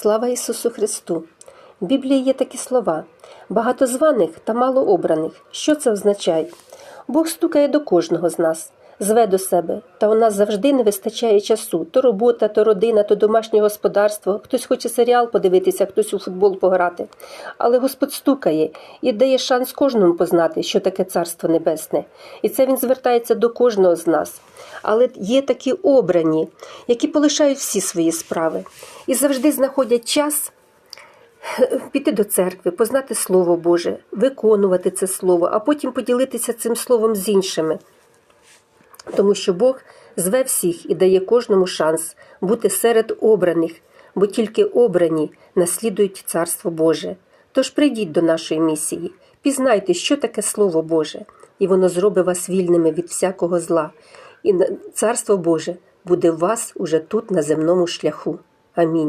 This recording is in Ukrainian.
Слава Ісусу Христу! В Біблії є такі слова: багатозваних та малообраних. Що це означає? Бог стукає до кожного з нас, зве до себе, та у нас завжди не вистачає часу: то робота, то родина, то домашнє господарство. Хтось хоче серіал подивитися, хтось у футбол пограти. Але Господь стукає і дає шанс кожному познати, що таке Царство Небесне. І це він звертається до кожного з нас. Але є такі обрані, які полишають всі свої справи і завжди знаходять час піти до церкви, познати Слово Боже, виконувати це Слово, а потім поділитися цим словом з іншими. Тому що Бог зве всіх і дає кожному шанс бути серед обраних, бо тільки обрані наслідують Царство Боже. Тож прийдіть до нашої місії, пізнайте, що таке Слово Боже, і воно зробить вас вільними від всякого зла. І Царство Боже буде в вас уже тут, на земному шляху. Амінь.